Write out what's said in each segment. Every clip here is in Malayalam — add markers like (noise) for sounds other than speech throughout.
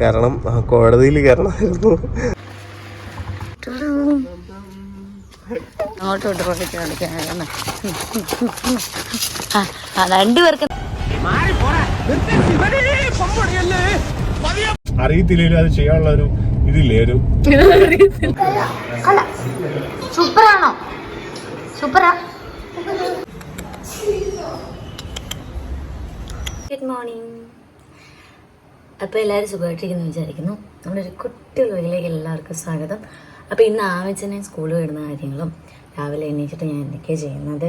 കാരണം ആ, കോടതിയിൽ കയറണമായിരുന്നു. അങ്ങോട്ടും ഇങ്ങോട്ടും പോയി കളിക്കാൻ ആ രണ്ടുപേർക്ക് അറിയത്തില്ലെങ്കിലും അത് ചെയ്യാനുള്ള ഒരു ഇതില്ലേ ഒരു സൂപ്പറാണോ? സൂപ്പറാ. ഗുഡ് മോർണിംഗ് അപ്പോൾ എല്ലാവരും സുഖമായിട്ടിരിക്കുന്നു വിചാരിക്കുന്നു. നമ്മുടെ ഒരു കുട്ടി എല്ലാവർക്കും സ്വാഗതം. അപ്പോൾ ഇന്ന് ആമിച്ചനെ സ്കൂളിൽ വിടുന്ന കാര്യങ്ങളും രാവിലെ എണീച്ചിട്ട് ഞാൻ എന്തൊക്കെയാണ് ചെയ്യുന്നത്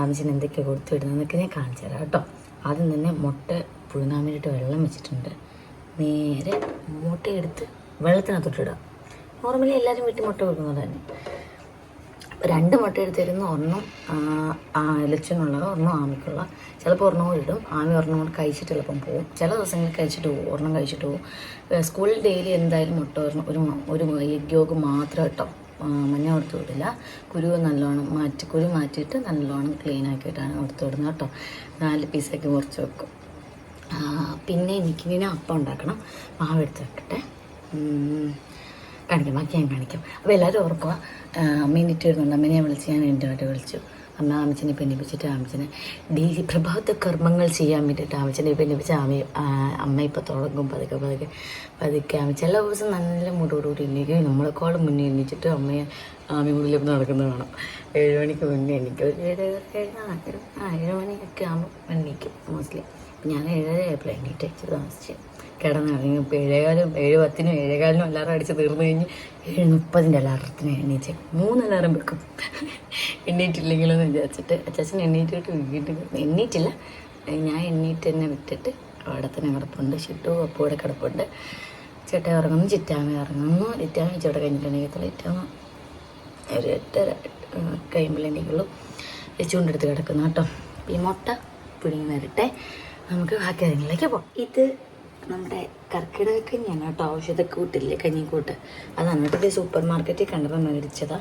ആമിച്ചന് എന്തൊക്കെയാണ് കൊടുത്തു വിടുന്നതെന്നൊക്കെ ഞാൻ കാണിച്ചു തരാം കേട്ടോ. ആദ്യം തന്നെ മുട്ട പുഴുങ്ങാൻ വേണ്ടിയിട്ട് വെള്ളം വെച്ചിട്ടുണ്ട്. നേരെ മുട്ടയെടുത്ത് വെള്ളത്തിനകത്തോട്ടിടുക നോർമലി എല്ലാവരും വീട്ടിൽ മുട്ട കൊടുക്കുന്നത് തന്നെ. രണ്ട് മുട്ട എടുത്തിരുന്ന്. ഒരെണ്ണം ലക്ഷനുള്ളത് ഒരെണ്ണം ആമിക്കുള്ള. ചിലപ്പോൾ ഒരെണ്ണം കൂടി ഇടും. ആമി ഒരെണ്ണം കൊണ്ട് കഴിച്ചിട്ട് ചിലപ്പം പോകും ചില ദിവസങ്ങളിൽ കഴിച്ചിട്ട് പോകും ഒരെണ്ണം കഴിച്ചിട്ട് പോകും സ്കൂളിൽ ഡെയിലി എന്തായാലും മുട്ട ഒരെണ്ണം ഒരു ഒരു എഗ് യോഗ മാത്രം ഇട്ടോ. മഞ്ഞ കൊടുത്തു വിടില്ല. കുരുവ് നല്ലോണം മാറ്റി കുരു മാറ്റിയിട്ട് നല്ലോണം ക്ലീൻ ആക്കിയിട്ടാണ് കൊടുത്തു വിടുന്നത് കേട്ടോ. നാല് പീസൊക്കെ മുറിച്ച് വെക്കും. പിന്നെ എനിക്ക് പിന്നെ അപ്പം ഉണ്ടാക്കണം. മാവെടുത്ത് വെക്കട്ടെ. കാണിക്കാം ബാക്കി ഞാൻ കാണിക്കാം. അപ്പോൾ എല്ലാവരും ഓർക്കുക എണീറ്റ് വരുന്നുണ്ട്. അമ്മനെ വിളിച്ച് ഞാൻ എന്റെ ആയിട്ട് വിളിച്ചു. അമ്മ ആമച്ചനെ പിന്നിപ്പിച്ചിട്ട് ആമച്ചനെ ഡീ പ്രഭാത കർമ്മങ്ങൾ ചെയ്യാൻ വേണ്ടിയിട്ട് ആമച്ചനെ പിന്നിപ്പിച്ച് ആമ അമ്മ ഇപ്പോൾ തുടങ്ങും. പതുക്കെ പതുക്കെ പതുക്കെ ആമ ചില ദിവസം നല്ല മുടോടുകൂടി എണീക്കും. നമ്മളെക്കാളും മുന്നേ എണീച്ചിട്ട് അമ്മയെ ആമയുള്ളിൽ നടക്കുന്നത് കാണാം. ഏഴ് മണിക്ക് മുന്നേ എണീക്കും. ഒരു ഏഴ് ഏഴ് ആ ഏഴ് മണിയൊക്കെ ആകുമ്പോൾ എണീക്കും മോസ്റ്റ്ലി ഞാൻ ഏഴര ആയപ്പോൾ എണീറ്റ് അയച്ചു താമസിച്ച് കിടന്നിറങ്ങി ഏഴേകാലും ഏഴ് പത്തിനും ഏഴേകാലിനും അലാറം അടിച്ച് തീർന്നു കഴിഞ്ഞ് ഏഴ് മുപ്പതിന്റെ അലാറത്തിന് എണീച്ച് മൂന്ന് അലാറം വെക്കും. എണ്ണീറ്റില്ലെങ്കിലോ എന്ന് വിചാരിച്ചിട്ട്. അച്ചാച്ചൻ എണ്ണീറ്റിട്ട് വീട്ടിൽ എണ്ണീറ്റില്ല ഞാൻ എണ്ണീറ്റ് തന്നെ വിട്ടിട്ട് അവിടെ തന്നെ കിടപ്പുണ്ട്. ചിട്ടു അപ്പൂടെ കിടപ്പുണ്ട്. ചേട്ട ഇറങ്ങുന്നു ചിറ്റാമ ഇറങ്ങുന്നു ചിറ്റാമ ചേട്ട കഴിഞ്ഞിട്ടുണ്ടെങ്കിൽ ഏറ്റവും ഒരു എട്ടര കഴിയുമ്പോഴേക്കുള്ളൂ വെച്ചുകൊണ്ടെടുത്ത് കിടക്കുന്നു കേട്ടോ. ഈ മുട്ട പിടിങ്ങി വരട്ടെ. നമുക്ക് ബാക്കി കാര്യങ്ങളിലേക്ക് പോകാം. ഇത് നമ്മുടെ കർക്കിടക കഞ്ഞിയാണ് കേട്ടോ ഔഷധക്കൂട്ടില്ലേ കഞ്ഞിക്കൂട്ട്. അതാണ് കേട്ടോ സൂപ്പർ മാർക്കറ്റിൽ കണ്ടപ്പോൾ മേടിച്ചതാ.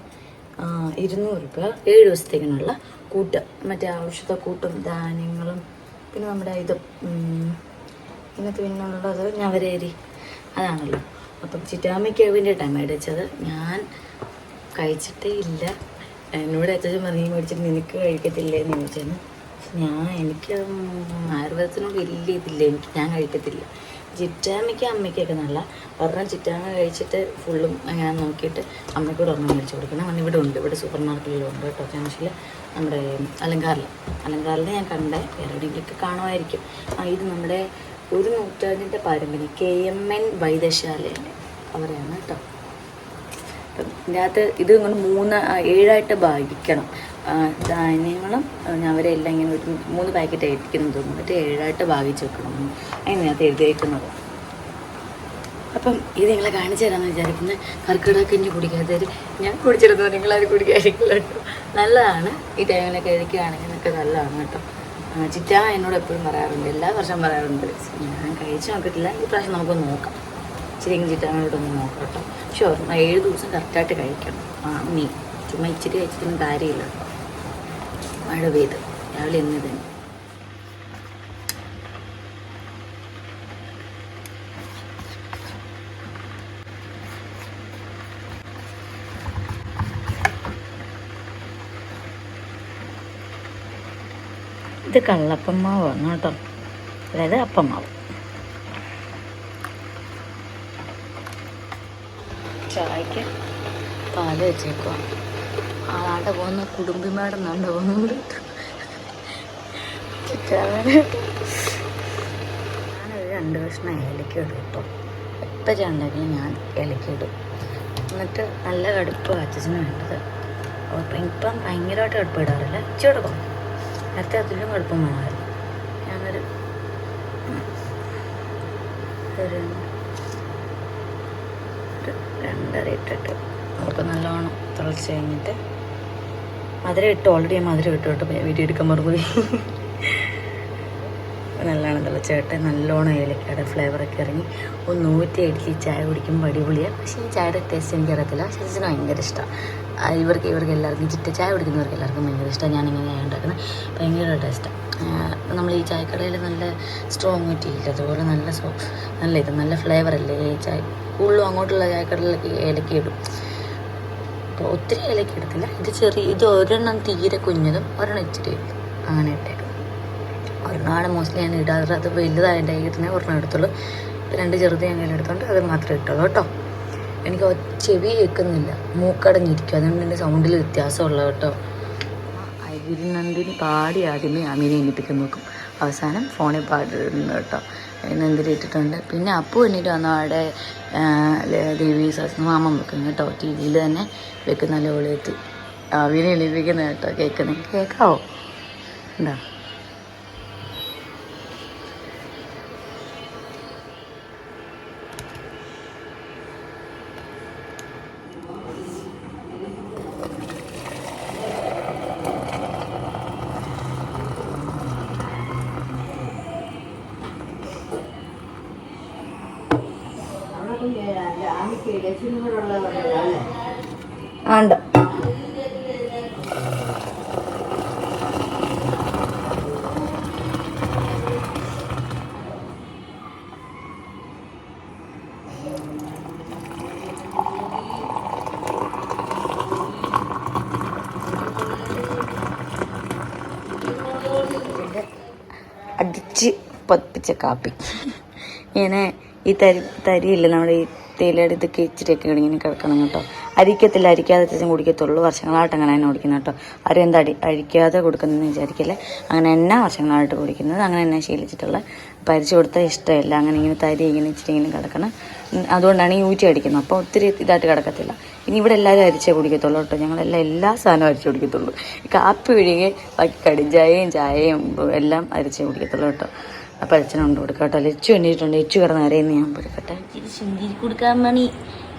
ഇരുന്നൂറ് രൂപ. ഏഴ് ദിവസത്തേക്കിനുള്ള കൂട്ട്. മറ്റേ ഔഷധക്കൂട്ടും ധാന്യങ്ങളും പിന്നെ നമ്മുടെ ഇത് ഇന്നത്തെ പിന്നുള്ളത് ഞവരേരി. അതാണല്ലോ. അപ്പം ചിറ്റാമ്മയ്ക്ക് വേണ്ടിയിട്ടാണ് മേടിച്ചത്. ഞാൻ കഴിച്ചിട്ടേ ഇല്ല. എന്നോട് അച്ഛൻ പറഞ്ഞു മേടിച്ചിട്ട് നിനക്ക് കഴിക്കത്തില്ലേ? എന്ന് ചോദിച്ചായിരുന്നു. ഞാൻ എനിക്ക് ആയുർവേദത്തിനോട് വലിയ ഇതില്ല. എനിക്ക് ഞാൻ കഴിക്കത്തില്ല. ചിറ്റാമ്മയ്ക്ക് അമ്മയ്ക്കൊക്കെ നല്ല ഒരെണ്ണം ചിറ്റാമ്മ കഴിച്ചിട്ട് ഫുള്ളും അങ്ങനെ നോക്കിയിട്ട് അമ്മയ്ക്കൂടെ ഒരെണ്ണം മേടിച്ചു കൊടുക്കണം. അങ്ങനെ ഇവിടെ ഉണ്ട്. ഇവിടെ സൂപ്പർ മാർക്കറ്റിലും ഉണ്ട് കേട്ടോ. ജംഗ്ഷനിൽ നമ്മുടെ അലങ്കാറിൽ അലങ്കാറിൽ ഞാൻ കണ്ട. വേറെ എവിടെയെങ്കിലുമൊക്കെ കാണുമായിരിക്കും. ആ ഇത് നമ്മുടെ ഒരു നൂറ്റാണ്ടിന്റെ പാരമ്പര്യം. കെ എം എൻ വൈദ്യശാലയുടെ അവരെയാണ് കേട്ടോ. അപ്പം ഇതിനകത്ത് ഇത് ഇങ്ങനെ മൂന്ന് ഏഴായിട്ട് ഭാഗിക്കണം. ധാന്യങ്ങളും അവരെല്ലാം ഇങ്ങനെ ഒരു മൂന്ന് പാക്കറ്റ് ആയിരിക്കുന്നു തോന്നുന്നു. എന്നിട്ട് ഏഴായിട്ട് ഭാഗിച്ച് വെക്കണം. അതിനകത്ത് എഴുതിയേക്കുന്നത്. അപ്പം ഇത് നിങ്ങളെ കാണിച്ചു തരാമെന്ന് വിചാരിക്കുന്നത് കർക്കിടക കഞ്ഞി കുടിക്കാത്തവർ ഞാൻ കുടിച്ചിരുന്നു. നിങ്ങളത് കുടിക്കാതിരിക്കില്ല നല്ലതാണ്. ഈ ടൈമിലൊക്കെ കഴിക്കുകയാണെങ്കിൽ നിങ്ങൾക്ക് നല്ലതാണ് കേട്ടോ. ചിറ്റ എന്നോട് എപ്പോഴും പറയാറുണ്ട്. എല്ലാ വർഷം പറയാറുണ്ട്. ഞാൻ കഴിച്ചു നോക്കിയിട്ടില്ല. ഈ പ്രാവശ്യം നമുക്ക് നോക്കാം. ശരിക്കും ചിറ്റാനോടൊന്ന് നോക്കാം കേട്ടോ. ഷുവർ ഏഴ് ദിവസം കറക്റ്റായിട്ട് കഴിക്കണം. ആ മീൻ. ചുമ്മാ ഇച്ചിരി കഴിച്ചിട്ടൊന്നും കാര്യമില്ല. മഴ പെയ്ത് രാവിലെ എന്ന് തന്നെ. ഇത് കള്ളപ്പം മാവാണ് കേട്ടോ. അതായത് അപ്പമാവ്. ചായക്ക് പാൽ വെച്ചേക്കുക ആളാണ്ട് പോകുന്ന കുടുംബിമാടെ നാണ്ട് പോകുന്നുണ്ട് ഞാനൊരു രണ്ട് കഷ്ണം ഏലക്ക ഇടും കേട്ടോ. എപ്പോൾ ചാണ്ടെങ്കിലും ഞാൻ ഏലക്ക ഇടും എന്നിട്ട് നല്ല കടുപ്പ് അച്ഛന് വേണ്ടത്. അപ്പം ഇപ്പം ഭയങ്കരമായിട്ട് കടുപ്പ് ഇടാറില്ല ഇച്ചിരി കൊടുക്കും നേരത്തെ അതിലും കടുപ്പം വേണമായിരുന്നു. ഞാനൊരു ഒരു തിളച്ച് കഴിഞ്ഞിട്ട് മധുരം ഇട്ട് ഓൾറെഡി ഞാൻ മധുരം ഇട്ട് കേട്ടോ വീട്ടിൽ എടുക്കാൻ മറന്നുപോയി. നല്ലോണം ചേട്ടൻ നല്ലോണം ഏലക്കയുടെ ഫ്ലേവറൊക്കെ ഇറങ്ങി. ഒന്ന് ഊറ്റി അടിച്ച് ചായ കുടിക്കുമ്പോൾ അടിപൊളിയാണ് പക്ഷേ ഈ ചായയുടെ ടേസ്റ്റ് എനിക്കറിയത്തില്ല. പക്ഷേ ഇതിന് ഭയങ്കര ഇഷ്ടമാണ് ഇവർക്ക് ഇവർക്ക് എല്ലാവർക്കും ചിറ്റ ചായ കുടിക്കുന്നവർക്ക് എല്ലാവർക്കും ഭയങ്കര ഇഷ്ടമാണ് ഞാനിങ്ങനെ ഉണ്ടാക്കുന്നത്. ഭയങ്കര ടേസ്റ്റാണ് നമ്മൾ ഈ ചായക്കടയിൽ നല്ല സ്ട്രോങ് ടീ ഇല്ല അതുപോലെ നല്ല സോ നല്ല ഇത് നല്ല ഫ്ലേവർ അല്ലേ? ഈ ചായ കൂടുതലും അങ്ങോട്ടുള്ള ചായക്കടയിലൊക്കെ ഏലക്ക അപ്പോൾ ഒത്തിരി ഇലയ്ക്ക് എടുക്കില്ല ഇത് ചെറിയ ഇത് ഒരെണ്ണം തീരെ കുഞ്ഞതും ഒരെണ്ണം ഇച്ചിരി അങ്ങനെ ഇട്ടേക്കും. ഒരെണ്ണമാണ് മോസ്റ്റ്ലി ഞാൻ ഇടാറ്. അത് വലുതായതിന്റെ കയ്യിൽ ഒരെണ്ണം എടുത്തുള്ളൂ. രണ്ട് ചെറുത് ഞാൻ എടുത്തോണ്ട് അത് മാത്രമേ ഇട്ടുള്ളൂ കേട്ടോ. എനിക്ക് ചെവി കേൾക്കുന്നില്ല. മൂക്കടഞ്ഞിരിക്കും അതുകൊണ്ട് എന്റെ സൗണ്ടിൽ വ്യത്യാസമുള്ള കേട്ടോ. അരിനന്ദിനി പാടി ആദ്യമേ അമീനെ എണ്ണിപ്പിക്കാൻ നോക്കും. അവസാനം ഫോണിൽ പാടുന്നു കേട്ടോ. നന്ദിനി ഇട്ടിട്ടുണ്ട് പിന്നെ അപ്പു എണ്ണീറ്റ് വന്നു അവിടെ ദേവി സസ്മാമം വെക്കും കേട്ടോ. ടി വിയിൽ തന്നെ വെക്കുന്ന ലോളിയെത്തി അമീനെ എണീപ്പിക്കുന്ന കേട്ടോ കേൾക്കുന്നത് കേൾക്കാവോ? എന്താ ഉണ്ട് അടിച്ച് പതിപ്പിച്ച കാപ്പി. ഇങ്ങനെ ഈ തരി തരിയില്ല നമ്മുടെ ഈ തേയിലയുടെ ഇതൊക്കെ ഇച്ചിരിയൊക്കെ ഇങ്ങനെ കിടക്കണം കേട്ടോ. അരിക്കത്തില്ല അരിക്കാതെ ചേച്ചൻ കുടിക്കത്തുള്ളൂ. വർഷങ്ങളായിട്ട് അങ്ങനെ തന്നെ കുടിക്കുന്നത് കേട്ടോ. ആരും എന്താ അടി അഴിക്കാതെ കൊടുക്കുന്നതെന്ന് വിചാരിക്കില്ലേ. അങ്ങനെ തന്നെ വർഷങ്ങളായിട്ട് കുടിക്കുന്നത്. അങ്ങനെ തന്നെ ശീലിച്ചിട്ടുള്ള പരിച്ചു കൊടുത്താൽ ഇഷ്ടമില്ല. അങ്ങനെ ഇങ്ങനെ തരി ഇങ്ങനെ ഇച്ചിരി ഇങ്ങനെ കിടക്കണം. അതുകൊണ്ടാണ് ഈ ഊറ്റി അടിക്കുന്നത്. അപ്പോൾ ഒത്തിരി ഇതായിട്ട് കിടക്കത്തില്ല. ഇനി ഇവിടെ എല്ലാവരും അരിച്ചേ കുടിക്കത്തുള്ളൂ കേട്ടോ. ഞങ്ങളെല്ലാം എല്ലാ സാധനവും അരിച്ചു കുടിക്കത്തുള്ളൂ. കാപ്പി ഒഴികെ ബാക്കി കടിഞ്ചായയും ചായയും എല്ലാം അരിച്ചേ കുടിക്കത്തുള്ളൂ കേട്ടോ. അപ്പം അച്ഛനുണ്ട് കൊടുക്കാം കേട്ടോ. ലച്ചു എണ്ണീട്ടുണ്ട് ലച്ചു കിടന്ന് അറിയുന്ന ഞാൻ കൊടുക്കട്ടെ ഇച്ചിരി ശുന്തിരി കൊടുക്കാൻ മണി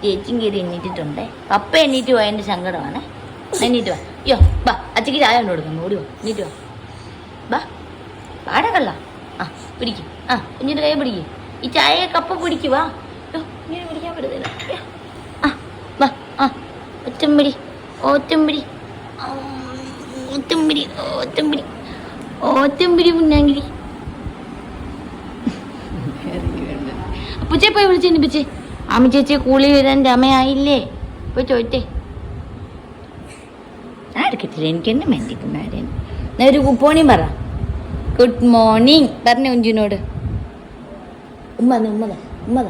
ചേച്ചിയും കയറി എണ്ണീറ്റിട്ടുണ്ട്. പപ്പ എണ്ണീറ്റ് പോയതിന്റെ സങ്കടമാണ്. എണ്ണീറ്റ് വാ. അയ്യോ ബാ അച്ഛക്ക് ചായ കൊണ്ട് കൊടുക്കുന്നു. ഓടി വാ എണ്ണീറ്റ് വാ. ബാ പാടകല്ല ആ പിടിക്കും. ആ കുഞ്ഞിന്റെ കൈ പിടിക്കും. ഈ ചായ കപ്പ പിടിക്ക് വാ. അയ്യോ, ഇങ്ങനെ പിടിക്കാൻ പറ്റത്തില്ല. ആ വാ ആ ഒറ്റമ്പിടി ഓറ്റമ്പിടി ആ, ഓറ്റമ്പിടി ഓറ്റമ്പിടി ഓറ്റമ്പിടി മുന്നാങ്കിരി പോയി വിളിച്ചെന്നിപ്പിച്ചേ ആമി കൂളി വരാൻ രമയായില്ലേ? പോയി ചോദിച്ചേ. ആർക്കത്തില്ല എനിക്ക് കാര്യം ഞാൻ ഒരു ഗുഡ് മോർണിംഗ് പറ. ഗുഡ് മോർണിംഗ് പറഞ്ഞ കുഞ്ചിനോട് ഉമ്മ ഉമ്മതാ ഉമ്മത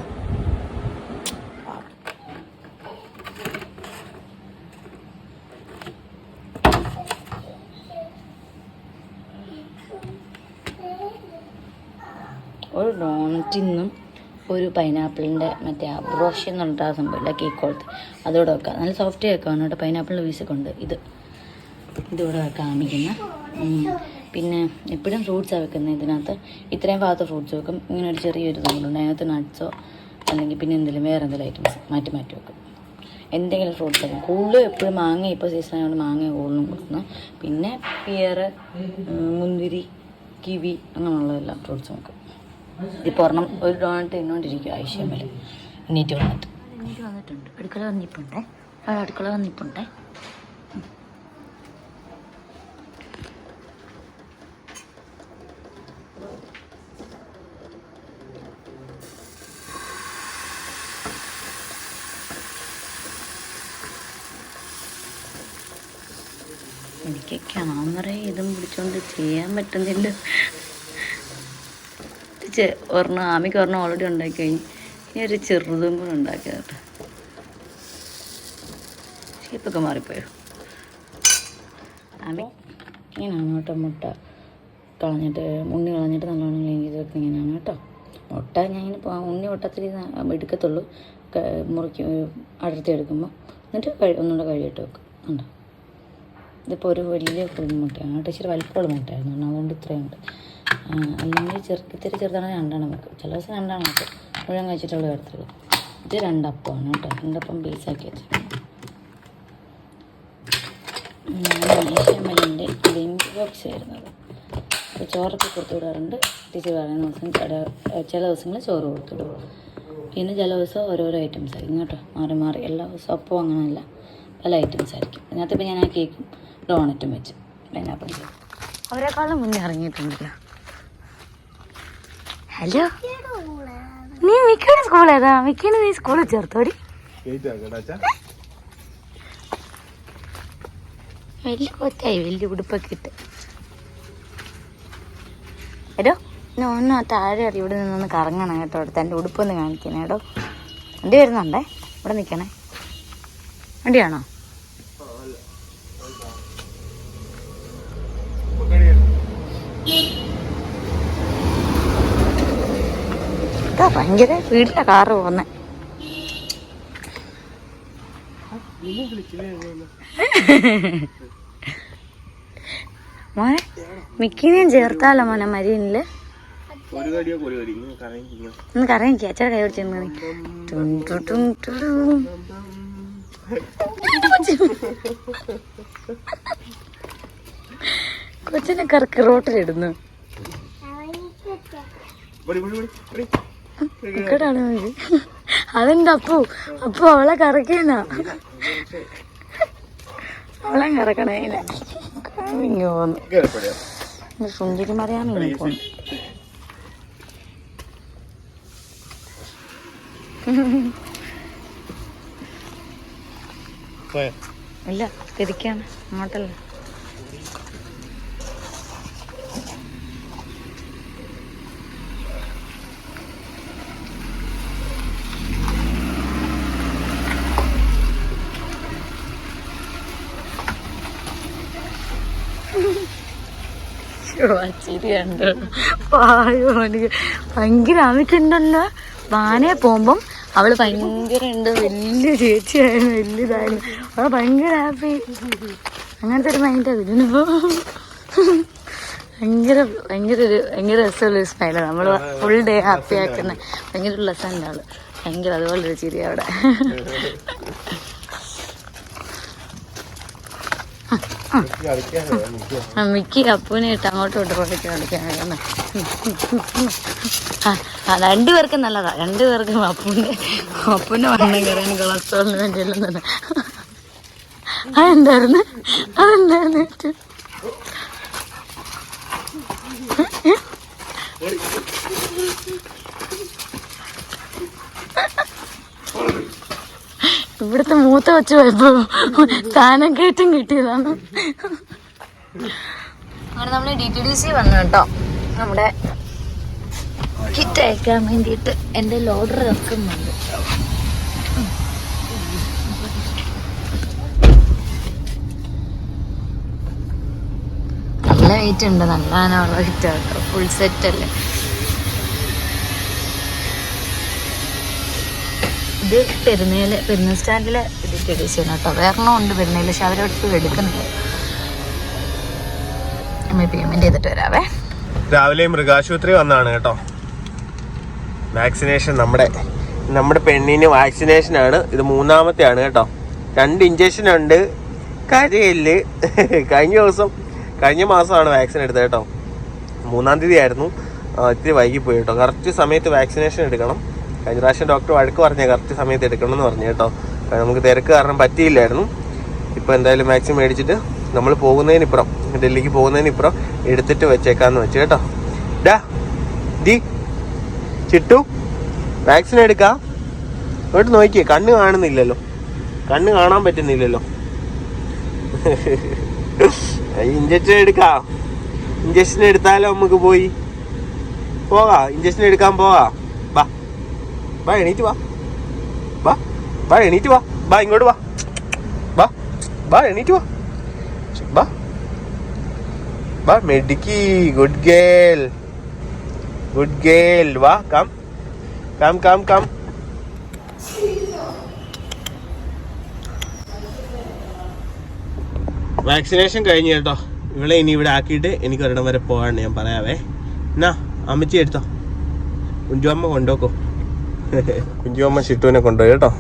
ഒരു ഡോണറ്റിൽ നിന്നും ഒരു പൈനാപ്പിളിന്റെ മറ്റേ ആ ബ്രോഷ് എന്ന് പറഞ്ഞിട്ട് ആ സംഭവമില്ല കേക്ക് കൊടുത്ത് അതോടെ വെക്കാം. നല്ല സോഫ്റ്റ് കേക്ക് കേട്ടോ പൈനാപ്പിളിന്റെ പീസൊക്കെ ഉണ്ട്. ഇത്. ഇതിവിടെ കാണിക്കുന്ന. പിന്നെ എപ്പോഴും ഫ്രൂട്ട്സാണ് വെക്കുന്നത് ഇതിനകത്ത്. ഇത്രയും ഭാഗത്ത് ഫ്രൂട്ട്സ് വെക്കും. ഇങ്ങനെ ഒരു ചെറിയൊരു സംഭവം അതിനകത്ത് നട്ട്സോ അല്ലെങ്കിൽ പിന്നെ എന്തെങ്കിലും വേറെ എന്തെങ്കിലും ഐറ്റംസ് മാറ്റി മാറ്റി വെക്കും. എന്തെങ്കിലും ഫ്രൂട്ട്സ് വെക്കും കൂടുതലും എപ്പോഴും മാങ്ങ ഇപ്പോൾ സീസൺ ആയതുകൊണ്ട് മാങ്ങ കൂടുതലും കൊടുക്കുന്നു. പിന്നെ പിയർ മുന്തിരി കിവി അങ്ങനെയുള്ള ഫ്രൂട്ട്സും വെക്കും ഇപ്പോൾ ഒരെണ്ണം ഒരു ഡോണറ്റ് തിന്നുകൊണ്ടിരിക്കും ആവശ്യമല്ല എണ്ണീറ്റ് വന്നിട്ട്. എണീറ്റ് വന്നിട്ടുണ്ട്. അടുക്കള വന്നിപ്പുണ്ടേ ആ അടുക്കള വന്നിപ്പുണ്ടേ എനിക്ക് ക്യാമറ ഇതും പിടിച്ചോണ്ട് ചെയ്യാൻ പറ്റുന്നില്ല. ചെ ഒരെണ്ണം ആമിക്ക് ഒരെണ്ണം ഓൾറെഡി ഉണ്ടാക്കി കഴിഞ്ഞു ഇനി ഒരു ചെറുതും കൂടെ ഉണ്ടാക്കി കേട്ടോ മാറിപ്പോയോ? ആമി ഇങ്ങനെയാണ് കേട്ടോ മുട്ട കളഞ്ഞിട്ട് ഉണ്ണി കളഞ്ഞിട്ട് നല്ലോണം ക്ലീൻ ചെയ്ത് ഇങ്ങനെയാണ് കേട്ടോ. മുട്ട ഞാൻ ഇങ്ങനെ ഉണ്ണി മുട്ടത്തിൽ എടുക്കത്തുള്ളൂ. മുറിക്കും അടർത്തി എടുക്കുമ്പോൾ എന്നിട്ട് കഴി ഒന്നുകൂടെ കഴുകിയിട്ട് വെക്കും. ഉണ്ടോ ഇതിപ്പോൾ ഒരു വലിയ മുട്ടയാണ് കേട്ടോ. ഇച്ചിരി വലിപ്പമുള്ള മുട്ടയായിരുന്നു. അതുകൊണ്ട് ഇത്രയുണ്ട്. ആ, അല്ലെങ്കിൽ ചെറു ഇത്തിരി ചെറുതാണെങ്കിൽ രണ്ടെണ്ണം വെക്കും. ചില ദിവസം രണ്ടെണ്ണം വെക്കും. മുഴുവൻ കഴിച്ചിട്ടുള്ള വരത്തുള്ളൂ ഇത് രണ്ടപ്പമാണ് കേട്ടോ. രണ്ടപ്പം പീസാക്കി വെച്ചു ഏഷ്യമ്മലിന്റെ ലഞ്ച് ബോക്സ് വരുന്നത്. അപ്പോൾ ചോറൊക്കെ കൊടുത്തു വിടാറുണ്ട്. ടീച്ചർ പറയുന്ന ദിവസം ചില ദിവസങ്ങളിൽ ചോറ് കൊടുത്തു പിന്നെ ചില ദിവസം ഓരോരോ ഐറ്റംസ് ആയിരിക്കും കേട്ടോ. മാറി മാറി. എല്ലാ ദിവസവും അപ്പോൾ അങ്ങനെയല്ല. പല ഐറ്റംസ് ആയിരിക്കും. അതിനകത്ത് ഇപ്പോൾ ഞാൻ ആ കേക്കും ഡോണറ്റും വെച്ചു. പൈനാപ്പിൾ അവരെക്കാളും മുന്നേ ഇറങ്ങിയിട്ടുണ്ടല്ലോ ഹലോ. നീ മിക്കയുടെ സ്കൂൾ ഏതാ? നീ സ്കൂളിൽ ചേർത്തോടി. വലിയ കൊച്ചായി വലിയ ഉടുപ്പൊക്കെ ഇട്ട്. എടോ ഞാൻ ഒന്ന് താഴെ ഇവിടെ നിന്നൊന്ന് കറങ്ങണം കേട്ടോ. അടുത്ത് എന്റെ ഉടുപ്പൊന്ന് കാണിക്കണേ. കേട്ടോ വണ്ടി വരുന്നുണ്ടേ? ഇവിടെ നിൽക്കണേ. വണ്ടിയാണോ? ഇതാ ഭയങ്കര വീട്ടിലെ കാറ് പോന്നെ മോനെ മിക്കിനെയും ചേർത്താലോ മോനെ മരീനിൽ. ഒന്ന് കറങ്ങി അച്ഛടെ കൈ പിടിച്ചു കൊച്ചിനെ കറക്കി റോട്ടിലിടുന്നു. ഇക്കടാണ് ഇത്? അതെന്താ അപ്പു? അപ്പു അവളെ കറക്കേനാ അവളെ പോന്നു. സുന്ദരി മറിയാൻ ഇങ്ങനെ പോന്നു പോയോ? ഇല്ല തിരിക്കാണ്. അങ്ങോട്ടല്ല? ചിരിയുണ്ട് ഭയങ്കര ആവശ്യമുണ്ടല്ലോ വാനെ പോകുമ്പം അവൾ ഭയങ്കര ഉണ്ട് വലിയ ചേച്ചിയായിരുന്നു വലിയ ഇതായിരുന്നു അവൾ ഭയങ്കര ഹാപ്പി. അങ്ങനത്തെ ഒരു മൈൻഡാണ് ഇതിന് ഭയങ്കര ഭയങ്കര ഒരു ഭയങ്കര രസമുള്ളൊരു സ്മൈലാണ് നമ്മൾ ഫുൾ ഡേ ഹാപ്പി ആക്കുന്ന ഭയങ്കര രസമുണ്ട് ആൾ ഭയങ്കര അതുപോലൊരു ചിരി അവിടെ. അപ്പൂനെ ഇട്ട് അങ്ങോട്ടും ഇട്ട് ഒക്കെ കളിക്കാൻ ആ, രണ്ടുപേർക്കും നല്ലതാ. രണ്ടുപേർക്കും അപ്പൂന്റെ അപ്പൂന്റെ വണ്ണം കയറാൻ കൊളസ്ട്രോളിന് വേണ്ടി എല്ലാം തന്നെ അതെന്തായിരുന്നു? അതെന്തായിരുന്നു? ഏറ്റവും ഇവിടുത്തെ മൂത്ത വെച്ച് പോയപ്പോ സ്ഥാനം കയറ്റം കിട്ടിയതാണ്. അങ്ങനെ നമ്മൾ ഡി ടി ഡി സി വന്നു കേട്ടോ. നമ്മുടെ കിറ്റ് അയക്കാൻ വേണ്ടിയിട്ട് എന്റെ ലോഡർ ഇറക്കുന്നുണ്ട് നല്ല വെയിറ്റ് ഉണ്ട്. നല്ല കേട്ടോ. ഫുൾ സെറ്റ് അല്ലേ? ഇത് പെരുന്നേൽ പെരുന്ന സ്റ്റാൻഡിലെ ഇത് ടി ഡി കേട്ടോ. വേറെ ഉണ്ട് പെരുന്നേൽ പക്ഷെ അവരടുത്ത് എടുക്കുന്നില്ല. പേയ്മെന്റ് ചെയ്തിട്ട് വരാവേ. രാവിലെ മൃഗാശുപത്രി വന്നാണ് കേട്ടോ. വാക്സിനേഷൻ നമ്മുടെ നമ്മുടെ പെണ്ണിന് വാക്സിനേഷൻ ആണ്. ഇത് മൂന്നാമത്തെ ആണ് കേട്ടോ. രണ്ട് ഇഞ്ചക്ഷൻ ഉണ്ട്. കരയിൽ. കഴിഞ്ഞ ദിവസം കഴിഞ്ഞ മാസമാണ് വാക്സിൻ എടുത്തത് കേട്ടോ. മൂന്നാം തീയതി ആയിരുന്നു. ഇത്തിരി വൈകിപ്പോയി പോയി കേട്ടോ. കറക്റ്റ് സമയത്ത് വാക്സിനേഷൻ എടുക്കണം. കഴിഞ്ഞ പ്രാവശ്യം ഡോക്ടർ വഴക്ക് പറഞ്ഞ കറക്റ്റ് സമയത്ത് എടുക്കണമെന്ന് പറഞ്ഞു കേട്ടോ. നമുക്ക് തിരക്ക് കാരണം പറ്റിയില്ലായിരുന്നു. ഇപ്പോൾ എന്തായാലും വാക്സിൻ മേടിച്ചിട്ട് നമ്മൾ പോകുന്നതിനിപ്പുറം ഡൽഹിക്ക് പോകുന്നതിനിപ്പുറം എടുത്തിട്ട് വെച്ചേക്കാന്ന് വെച്ചു കേട്ടോ. ഡാ ഡി ചിട്ടു വാക്സിൻ എടുക്കാം? ഇങ്ങോട്ട് നോക്കിയേ കണ്ണ് കാണുന്നില്ലല്ലോ. കണ്ണ് കാണാൻ പറ്റുന്നില്ലല്ലോ. ഇഞ്ചക്ഷൻ എടുക്കാം. ഇഞ്ചക്ഷൻ എടുത്താലോ നമുക്ക് പോയി? പോകാം ഇഞ്ചക്ഷൻ എടുക്കാൻ പോകാ. വാ എണീറ്റ് വാ. ബാ വാ എണീറ്റ് വാ. ബാ ഇങ്ങോട്ട് വാ. വാ ബാ എണീറ്റ് വാ. ബാ ബാ മെഡിക്കി. Good girl. Good girl. വാ come. Come come come. Vaccination കഴിഞ്ഞു കേട്ടോ. ഇവളെ ഇനി ഇവിടെ ആക്കിയിട്ട് എനിക്ക് ഒരിടം വരെ പോകാണ്ട് ഞാൻ പറയാവേ. എന്നാ അമ്മച്ചി എടുത്തോ. കുഞ്ചുമ്മ കൊണ്ടുപോക്കോ. കുഞ്ചുമ്മ ഷിട്ടുവിനെ കൊണ്ടുപോയി കേട്ടോ.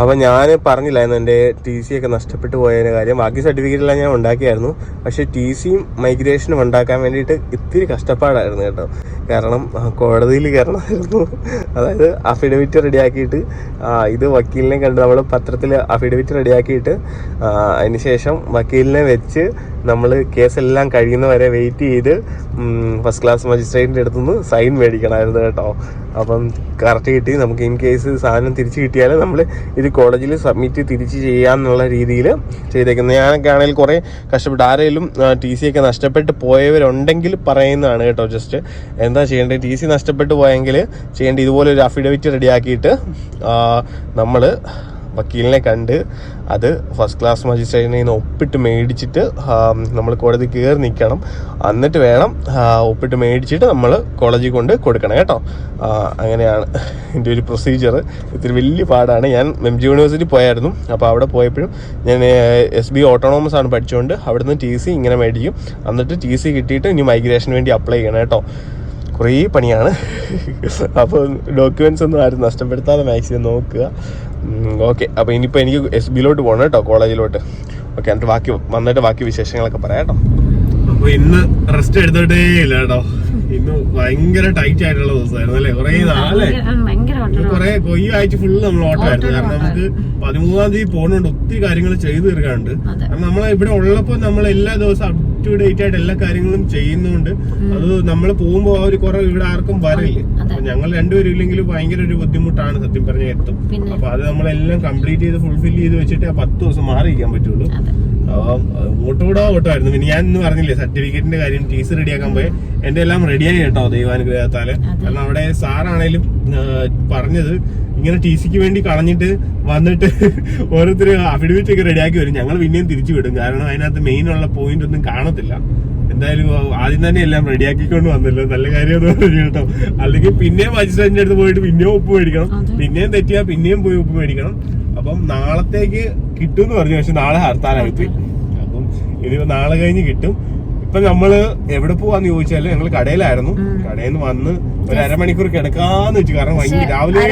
അപ്പം ഞാൻ പറഞ്ഞില്ലായിരുന്നു എന്റെ ടി സി ഒക്കെ നഷ്ടപ്പെട്ടു പോയതിന്റെ കാര്യം. ബാക്കി സർട്ടിഫിക്കറ്റെല്ലാം ഞാൻ ഉണ്ടാക്കിയായിരുന്നു. പക്ഷേ ടി സിയും മൈഗ്രേഷനും ഉണ്ടാക്കാൻ വേണ്ടിയിട്ട് ഇത്തിരി കഷ്ടപ്പാടായിരുന്നു കേട്ടോ. കാരണം കോടതിയിൽ കയറണമായിരുന്നു. അതായത് അഫിഡവിറ്റ് റെഡിയാക്കിയിട്ട് ഇത് വക്കീലിനെ കണ്ട് നമ്മൾ പത്രത്തിൽ അഫിഡവിറ്റ് റെഡിയാക്കിയിട്ട് അതിനുശേഷം വക്കീലിനെ വെച്ച് നമ്മൾ കേസെല്ലാം കഴിയുന്നവരെ വെയിറ്റ് ചെയ്ത് ഫസ്റ്റ് ക്ലാസ് മജിസ്ട്രേറ്റിന്റെ അടുത്തുനിന്ന് സൈൻ മേടിക്കണമായിരുന്നു കേട്ടോ. അപ്പം കറക്റ്റ് കിട്ടി. നമുക്ക് ഇൻ കേസ് സാധനം തിരിച്ച് കിട്ടിയാൽ നമ്മൾ ഇത് കോളേജിൽ സബ്മിറ്റ് തിരിച്ച് ചെയ്യാമെന്നുള്ള രീതിയിൽ ചെയ്തേക്കുന്നത്. ഞാനൊക്കെ ആണെങ്കിൽ കുറേ കഷ്ടപ്പെട്ട് ആരെങ്കിലും ടി സി ഒക്കെ നഷ്ടപ്പെട്ട് പോയവരുണ്ടെങ്കിൽ പറയുന്നതാണ് കേട്ടോ. ജസ്റ്റ് എന്താ ചെയ്യേണ്ടത് ടി സി നഷ്ടപ്പെട്ട് പോയെങ്കിൽ ചെയ്യേണ്ടത് ഇതുപോലെ ഒരു അഫിഡവിറ്റ് റെഡിയാക്കിയിട്ട് നമ്മൾ വക്കീലിനെ കണ്ട് അത് ഫസ്റ്റ് ക്ലാസ് മജിസ്ട്രേറ്റിനെ നിന്ന് ഒപ്പിട്ട് മേടിച്ചിട്ട് നമ്മൾ കോടതി കയറി നിൽക്കണം. എന്നിട്ട് വേണം ഒപ്പിട്ട് മേടിച്ചിട്ട് നമ്മൾ കോളേജിൽ കൊണ്ട് കൊടുക്കണം കേട്ടോ. അങ്ങനെയാണ് എന്റെ ഒരു പ്രൊസീജിയർ ഇത്തിരി വലിയ പാടാണ്. ഞാൻ എം ജി യൂണിവേഴ്സിറ്റി പോയായിരുന്നു. അപ്പോൾ അവിടെ പോയപ്പോഴും ഞാൻ എസ് ബി ഓട്ടോണോമസ് ആണ് പഠിച്ചുകൊണ്ട് അവിടുന്ന് ടി സി ഇങ്ങനെ മേടിക്കും. എന്നിട്ട് ടി സി കിട്ടിയിട്ട് ഇനി മൈഗ്രേഷന് വേണ്ടി അപ്ലൈ ചെയ്യണം കേട്ടോ. കുറേ പണിയാണ്. അപ്പോൾ ഡോക്യുമെന്റ്സ് ഒന്നും ആരും നഷ്ടപ്പെടുത്താതെ മാക്സിമം നോക്കുക. ഓക്കെ അപ്പോൾ ഇനിയിപ്പോൾ എനിക്ക് എസ് ബിയിലോട്ട് പോകണം കേട്ടോ കോളേജിലോട്ട്. ഓക്കെ എന്നിട്ട് ബാക്കി വന്നിട്ട് ബാക്കി വിശേഷങ്ങളൊക്കെ പറയാം കേട്ടോ. അപ്പോൾ ഇന്ന് റെസ്റ്റ് എടുത്തിട്ടേ ഇല്ല കേട്ടോ. ഇന്ന് ഭയങ്കര ടൈറ്റ് ആയിട്ടുള്ള ദിവസമായിരുന്നു അല്ലേ? കുറേ നാളെ കുറെ കൊയ്യ ആഴ്ച ഫുള്ള് നമ്മൾ ഓട്ടമായിരുന്നു കാരണം നമുക്ക് പതിമൂന്നാം തീയതി പോകുന്നുണ്ട് ഒത്തിരി കാര്യങ്ങൾ ചെയ്തു തീർക്കാനുണ്ട്. അതെ. കാരണം നമ്മൾ ഇവിടെ ഉള്ളപ്പോൾ നമ്മൾ എല്ലാ ദിവസവും ടു ഡേറ്റ് ആയിട്ട് എല്ലാ കാര്യങ്ങളും ചെയ്യുന്നുണ്ട്. അത് നമ്മൾ പോകുമ്പോൾ ആ ഒരു കുറവ് ഇവിടെ ആർക്കും വരില്ല. അപ്പൊ ഞങ്ങൾ രണ്ടുപേരും ഇല്ലെങ്കിൽ ഭയങ്കര ഒരു ബുദ്ധിമുട്ടാണ് സത്യം പറഞ്ഞ എത്തും. അപ്പൊ അത് നമ്മളെല്ലാം കംപ്ലീറ്റ് ചെയ്ത് ഫുൾഫിൽ ചെയ്ത് വെച്ചിട്ട് ആ പത്ത് ദിവസം മാറിയിരിക്കാൻ പറ്റുള്ളൂ. ഓട്ടോടാ ഓട്ടമായിരുന്നു. പിന്നെ ഞാൻ ഇന്ന് പറഞ്ഞില്ലേ സർട്ടിഫിക്കറ്റിന്റെ കാര്യം ടീസ് റെഡിയാക്കാൻ പോയി. എന്റെ എല്ലാം റെഡിയായി കേട്ടോ ദൈവാനുഗ്രഹത്താൽ. കാരണം അവിടെ സാറാണേലും പറഞ്ഞത്. ഇങ്ങനെ ടി സിക്ക് വേണ്ടി കളഞ്ഞിട്ട് വന്നിട്ട് (laughs) ഓരോരുത്തർ അഫിഡവിറ്റ് ഒക്കെ റെഡിയാക്കി വരും. ഞങ്ങൾ പിന്നെയും തിരിച്ചു വിടും. കാരണം അതിനകത്ത് മെയിൻ ഉള്ള പോയിന്റ് ഒന്നും കാണത്തില്ല. എന്തായാലും ആദ്യം തന്നെ എല്ലാം റെഡിയാക്കിക്കൊണ്ട് വന്നല്ലോ. നല്ല കാര്യം കേട്ടോ. അല്ലെങ്കിൽ പിന്നെയും മജിസ്ട്രേറ്റിന്റെ അടുത്ത് പോയിട്ട് പിന്നെയും ഉപ്പ് മേടിക്കണം. പിന്നെയും തെറ്റിയാ പിന്നെയും പോയി ഉപ്പ് മേടിക്കണം. അപ്പം നാളത്തേക്ക് കിട്ടും എന്ന് പറഞ്ഞു. പക്ഷെ നാളെ ഹർത്താലായി പോയി. അപ്പം ഇനി നാളെ കഴിഞ്ഞ് കിട്ടും. ഇപ്പൊ നമ്മൾ എവിടെ പോവാന്ന് ചോദിച്ചാൽ ഞങ്ങൾ കടയിലായിരുന്നു. കടയിൽ നിന്ന് വന്ന് ഒരു അരമണിക്കൂർ കിടക്കാന്ന് വെച്ചു. കാരണം ഭയങ്കര രാവിലെ (laughs)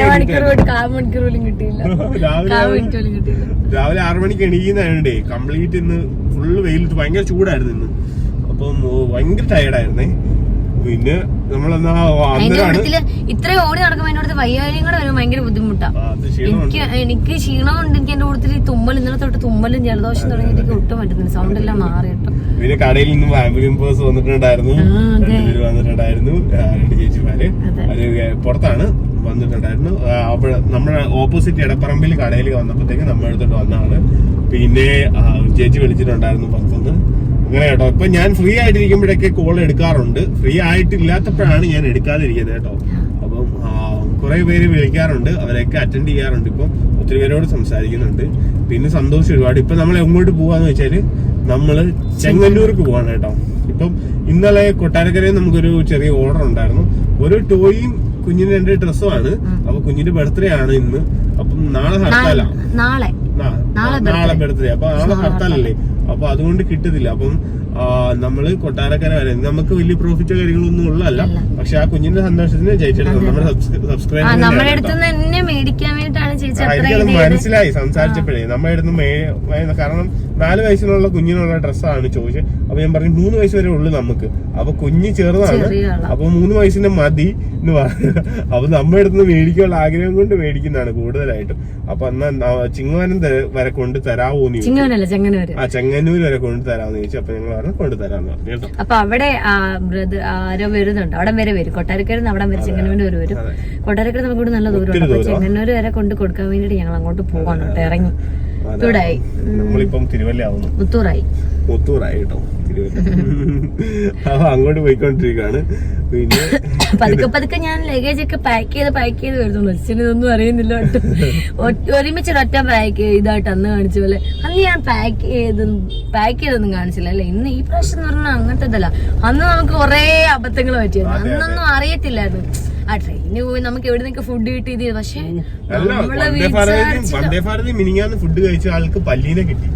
രാവിലെ ആറു മണിക്ക് എണീക്കുന്നതായോണ്ടേ കംപ്ലീറ്റ് ഇന്ന് ഫുള്ള് വെയിലിട്ട് ഭയങ്കര ചൂടായിരുന്നു ഇന്ന്. അപ്പം ഭയങ്കര ടയർഡായിരുന്നേ പിന്നെ നമ്മളെന്നാ അന്നേരമാണ് ഇത്ര ഓടി നടക്കുമ്പോ എന്നോട് വയ്യാഴിയും കൂടെ വരുമ്പോൾ ഭയങ്കര ബുദ്ധിമുട്ടാ. എനിക്ക് എനിക്ക് ക്ഷീണമുണ്ട്. എനിക്ക് എന്റെ കൂടുതൽ തുമ്മൽ ഇന്നലെ തൊട്ട് തുമ്മലും ജലദോഷം തുടങ്ങിയിട്ട് എനിക്ക് ഒട്ടും പറ്റുന്നില്ല സൗണ്ട് എല്ലാം മാറി കേട്ടോ. പിന്നെ കടയിൽ നിന്ന് ഫാമിലി മെമ്പേഴ്സ് വന്നിട്ടുണ്ടായിരുന്നു. വന്നിട്ടുണ്ടായിരുന്നു. രണ്ട് ചേച്ചിമാര്. അതെ. പുറത്താണ് വന്നിട്ടുണ്ടായിരുന്നു. അവിടെ നമ്മുടെ ഓപ്പോസിറ്റ് ഇടപ്പറമ്പിൽ കടയിൽ വന്നപ്പോഴത്തേക്ക് നമ്മൾ അടുത്തോട്ട് വന്നതാണ്. പിന്നെ ചേച്ചി വിളിച്ചിട്ടുണ്ടായിരുന്നു പുറത്തുനിന്ന്. അങ്ങനെ കേട്ടോ ഇപ്പൊ ഞാൻ ഫ്രീ ആയിട്ടിരിക്കുമ്പോഴൊക്കെ കോൾ എടുക്കാറുണ്ട്. ഫ്രീ ആയിട്ടില്ലാത്തപ്പോഴാണ് ഞാൻ എടുക്കാതിരിക്കുന്നത് കേട്ടോ. അപ്പം കുറെ പേര് വിളിക്കാറുണ്ട്. അവരൊക്കെ അറ്റൻഡ് ചെയ്യാറുണ്ട്. ഇപ്പം ഒത്തിരി പേരോട് സംസാരിക്കുന്നുണ്ട്. പിന്നെ സന്തോഷം ഒരുപാട്. ഇപ്പൊ നമ്മൾ എങ്ങോട്ട് പോവാന്ന് വെച്ചാൽ നമ്മൾ ചെങ്ങന്നൂർക്ക് പോവാണ് കേട്ടോ. ഇപ്പം ഇന്നലെ കൊട്ടാരക്കരയിൽ നമുക്കൊരു ചെറിയ ഓർഡർ ഉണ്ടായിരുന്നു. ഒരു ടോയും കുഞ്ഞിന് രണ്ട് ഡ്രസ്സുമാണ് അപ്പൊ കുഞ്ഞിന്റെ ബർത്ത്ഡേ ആണ് ഇന്ന്. അപ്പം നാളെ ഹർത്താലാ നാളെ. നാളെ ബർത്ത്ഡേ. അപ്പൊ നാളെ ഹർത്താലല്ലേ? അപ്പൊ അതുകൊണ്ട് കിട്ടത്തില്ല അപ്പം നമ്മൾ കൊട്ടാരക്കര വരെ നമുക്ക് വലിയ പ്രോഫിറ്റോ കാര്യങ്ങളൊന്നും ഉള്ളതല്ല. പക്ഷെ ആ കുഞ്ഞിന്റെ സന്തോഷത്തിന് ചേച്ചിയുടെ നമ്മുടെ സബ്സ്ക്രൈബ്. മനസ്സിലായി സംസാരിച്ചപ്പോഴേ. നമ്മുടെ അടുത്ത് കാരണം നാല് വയസ്സിനുള്ള കുഞ്ഞിനുള്ള ഡ്രസ്സാണ് ചോദിച്ചത്. അപ്പൊ ഞാൻ പറഞ്ഞു മൂന്ന് വയസ്സ് വരെ ഉള്ളു നമുക്ക്. അപ്പൊ കുഞ്ഞ് ചെറുതാണ്. അപ്പൊ മൂന്ന് വയസ്സിന്റെ മതി എന്ന് പറഞ്ഞു. അപ്പൊ നമ്മുടെ അടുത്ത് മേടിക്കാനുള്ള ആഗ്രഹം കൊണ്ട് മേടിക്കുന്നതാണ് കൂടുതലായിട്ടും. അപ്പൊ എന്നാ ചിങ്ങവനം വരെ കൊണ്ട് തരാമോ ചോദിച്ചു. ആ ചെങ്ങന്നൂർ വരെ കൊണ്ട് തരാമെന്ന് ചോദിച്ചു. അപ്പൊ ഞങ്ങൾ പറഞ്ഞു കൊണ്ട് തരാന്ന് പറഞ്ഞു കേട്ടോ. അപ്പൊ അവിടെ ആരോ വരുന്നുണ്ട്. അവിടെ വരെ വരും. കൊട്ടാരക്കര അവിടെ വരെ ചെങ്ങന്നൂര് വരെ വരും. കൊട്ടാരക്കര നമുക്ക് ഇവിടെ നല്ല ദൂരമുണ്ട്. ചെങ്ങന്നൂർ ചെങ്ങന്നൂര് വരെ കൊണ്ട് കൊടുക്കാൻ വേണ്ടിട്ട് ഞങ്ങൾ അങ്ങോട്ട് പോവാണ് ഇറങ്ങി. നമ്മളിപ്പം തിരുവല്ല ആവുന്നു മുത്തൂറായി മുത്തൂറായി. കേട്ടോ തിരുവല്ല. അപ്പൊ അങ്ങോട്ട് പോയിക്കൊണ്ടിരിക്കുകയാണ്. പിന്നെ (laughs) പതുക്കെ പതുക്കെ ഞാൻ ലഗേജ് ഒക്കെ പാക്ക് ചെയ്ത് പാക്ക് ചെയ്ത് വരുന്നുള്ളൂ അച്ഛന് ഇതൊന്നും അറിയുന്നില്ല. (laughs) ഒരുമിച്ച് ഒറ്റ പാക്ക് ഇതായിട്ട് അന്ന് കാണിച്ച പോലെ. അന്ന് ഞാൻ പാക്ക് ചെയ്ത് പാക്ക് ചെയ്തൊന്നും കാണിച്ചില്ല അല്ലെ? ഇന്ന് ഈ പ്രാവശ്യം എന്ന് പറഞ്ഞാൽ അങ്ങനത്തെ ഇതല്ല. അന്ന് നമുക്ക് കുറെ അബദ്ധങ്ങൾ പറ്റിയിരുന്നു. അന്നൊന്നും അറിയത്തില്ലായിരുന്നു. ആ ട്രെയിനിന് പോയി നമുക്ക് എവിടെ നിന്നൊക്കെ ഫുഡ് കിട്ടിയത്? പക്ഷെ നമ്മൾ വിചാരിച്ചില്ല വന്ദേ ഭാരതി മിനിങ്ങാന്ന് ഫുഡ് കഴിച്ച ആൾക്ക് പല്ലീനെ കിട്ടി.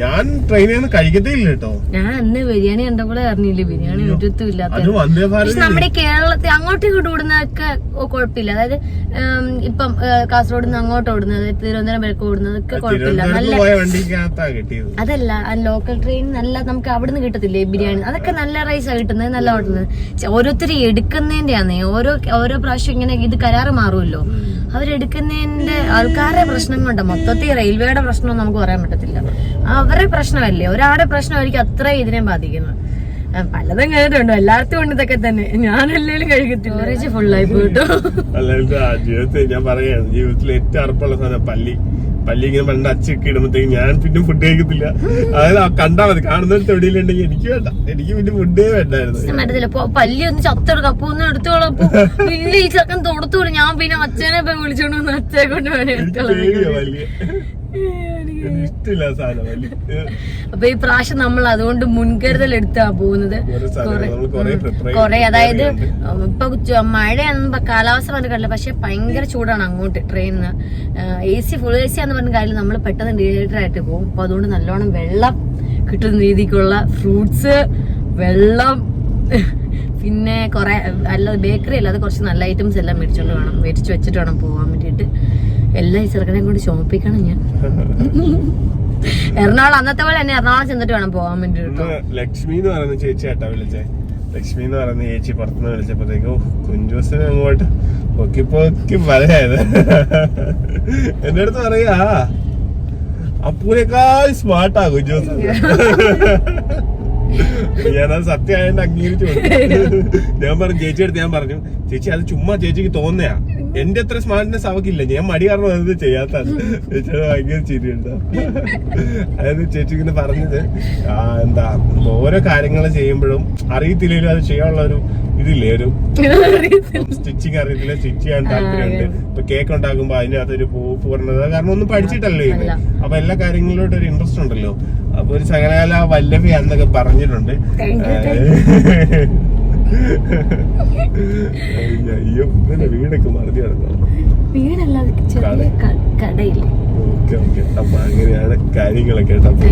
ഞാൻ ട്രെയിനിൽ നിന്ന് കഴിക്കത്തേ ഇല്ല കേട്ടോ ഞാൻ അന്ന് ബിരിയാണി കണ്ടപ്പോഴേ അറിഞ്ഞില്ല? ബിരിയാണി ഒരിടത്തും ഇല്ലാത്ത പക്ഷെ നമ്മുടെ കേരളത്തിൽ അങ്ങോട്ട് ഇങ്ങോട്ടും ഓടുന്നതൊക്കെ കുഴപ്പമില്ല. അതായത് ഇപ്പം കാസർഗോഡ് നിന്ന് അങ്ങോട്ട് ഓടുന്നത് തിരുവനന്തപുരം വരെ ഓടുന്നതൊക്കെ കുഴപ്പമില്ല. നല്ല അതല്ല ആ ലോക്കൽ ട്രെയിൻ നല്ല നമുക്ക് അവിടെ നിന്ന് കിട്ടത്തില്ലേ ബിരിയാണി? അതൊക്കെ നല്ല റൈസാ കിട്ടുന്നത് നല്ല ഓടുന്നത് ഓരോരുത്തർ എടുക്കുന്നതിന്റെ ഓരോ ഓരോ പ്രാവശ്യം ഇങ്ങനെ ഇത് കരാറ് മാറുമല്ലോ അവരെടുക്കുന്നതിന്റെ ആൾക്കാരുടെ പ്രശ്നം കൊണ്ട്. മൊത്തത്തിൽ റെയിൽവേയുടെ പ്രശ്നം നമുക്ക് പറയാൻ പറ്റത്തില്ല. അവരുടെ പ്രശ്നമല്ലേ? ഒരാളുടെ പ്രശ്നമായിരിക്കും അത്ര ഇതിനെ ബാധിക്കുന്നത്. പലതും കേട്ടിട്ടുണ്ട്. എല്ലായിടത്തും ഉണ്ട് ഇതൊക്കെ തന്നെ. ഞാനല്ലേലും കഴിക്കത്തില്ല. സ്റ്റോറേജ് ഫുള്ളായി പോയിട്ടോ ജീവിതത്തിൽ ഞാൻ പറയാണ് ജീവിതത്തിൽ ഏറ്റവും അറപ്പുള്ള സാധനം പല്ലി. പല്ലി ഇങ്ങനെ പണ്ട് അച്ചൊക്കെ ഇടുമ്പോഴത്തേക്ക് ഞാൻ പിന്നെ ഫുഡ് കഴിക്കത്തില്ല. അതായത് കണ്ടാ മതി. കാണുന്നൊരു തൊടിയിലുണ്ടെങ്കിൽ എനിക്ക് വേണ്ട. എനിക്ക് പിന്നെ ഫുഡേ വേണ്ടായിരുന്നു. പറ്റത്തില്ല. പല്ലി ഒന്ന് ചത്തെടുക്കും. അപ്പൊ ഒന്ന് എടുത്തോളാം. പിന്നെ ഈ ചക്കൻ തൊടുത്തോളൂ ഞാൻ പിന്നെ അച്ഛനെ പോയി വിളിച്ചോണ്ട് അച്ഛനെ കൊണ്ട് വേണേ അപ്പൊ ഈ പ്രാവശ്യം നമ്മൾ അതുകൊണ്ട് മുൻകരുതൽ എടുത്താ പോകുന്നത്. കുറെ അതായത് ഇപ്പൊ മഴയാണെന്ന് കാലാവസ്ഥ പറഞ്ഞ കണ്ടില്ല. പക്ഷെ ഭയങ്കര ചൂടാണ് അങ്ങോട്ട് ട്രെയിനിന്ന് A C full A C എന്ന് പറഞ്ഞ കാര്യം നമ്മൾ പെട്ടെന്ന് ഡീഹൈഡ്രേറ്റ് ആയിട്ട് പോകും. അപ്പൊ അതുകൊണ്ട് നല്ലോണം വെള്ളം കിട്ടുന്ന രീതിക്കുള്ള ഫ്രൂട്ട്സ് വെള്ളം പിന്നെ കുറെ അല്ല ബേക്കറി അല്ലാതെ കുറച്ച് നല്ല ഐറ്റംസ് എല്ലാം മേടിച്ചോണ്ട് വേണം. മേടിച്ചു വെച്ചിട്ട് വേണം പോകാൻ വേണ്ടിയിട്ട്. എല്ലാം ഈ ചെറുക്കനെ കൊണ്ട് ചോപ്പിക്കണം ഞാൻ. (laughs) എറണാകുളം അന്നത്തെ പോലെ തന്നെ എറണാകുളം ചെന്നിട്ട് വേണം പോകാൻ വേണ്ടിട്ട് ലക്ഷ്മി എന്ന് പറയുന്ന ചേച്ചി ആട്ടാ വിളിച്ചേ. ലക്ഷ്മി എന്ന് പറയുന്ന ചേച്ചി പുറത്തുനിന്ന് വിളിച്ചപ്പോഴത്തേക്ക് കുഞ്ചൂസിനെ അങ്ങോട്ട് പൊക്കി പൊക്കി പറയായത് (laughs) എന്റെ അടുത്ത് പറയാ അപ്പൂനേക്കാൾ സ്മാർട്ടാ കുഞ്ചൂസ് (laughs) ഞാനത് സത്യമായിട്ട് അംഗീകരിച്ചു ഞാൻ പറഞ്ഞു ചേച്ചി അടുത്ത് ഞാൻ പറഞ്ഞു ചേച്ചി അത് ചുമ്മാ ചേച്ചിക്ക് തോന്നിയാ എന്റെ അത്ര സ്മാർട്ട്നെസ് അവക്കില്ല ഞാൻ മടി കാരണം അത് ചെയ്യാത്താണ് ചേച്ചിയുടെ ഭയങ്കര ചിരിയുണ്ടോ. അതായത് ചേച്ചി ഇങ്ങനെ പറഞ്ഞത് എന്താ ഓരോ കാര്യങ്ങൾ ചെയ്യുമ്പോഴും അറിയത്തില്ലെങ്കിലും അത് ചെയ്യാനുള്ള ഒരു ഇതില്ലേ ഒരു സ്റ്റിച്ചിങ് അറിയത്തില്ല സ്റ്റിച്ച് ചെയ്യാൻ താല്പര്യമുണ്ട്. ഇപ്പൊ കേക്ക് ഉണ്ടാക്കുമ്പോ അതിനകത്ത് ഒരു പൂ പൂർണത കാരണം ഒന്നും പഠിച്ചിട്ടല്ലേ ഇത്? അപ്പൊ എല്ലാ കാര്യങ്ങളിലോട്ട് ഒരു ഇൻട്രസ്റ്റ് ഉണ്ടല്ലോ. അപ്പൊ ഒരു സകലകാല വല്ലഭിയാന്നൊക്കെ പറഞ്ഞിട്ടുണ്ട്. അയ്യോ വീടൊക്കെ മറിഞ്ഞു കിടക്കണം ചെറിയ കടയില്ലേ?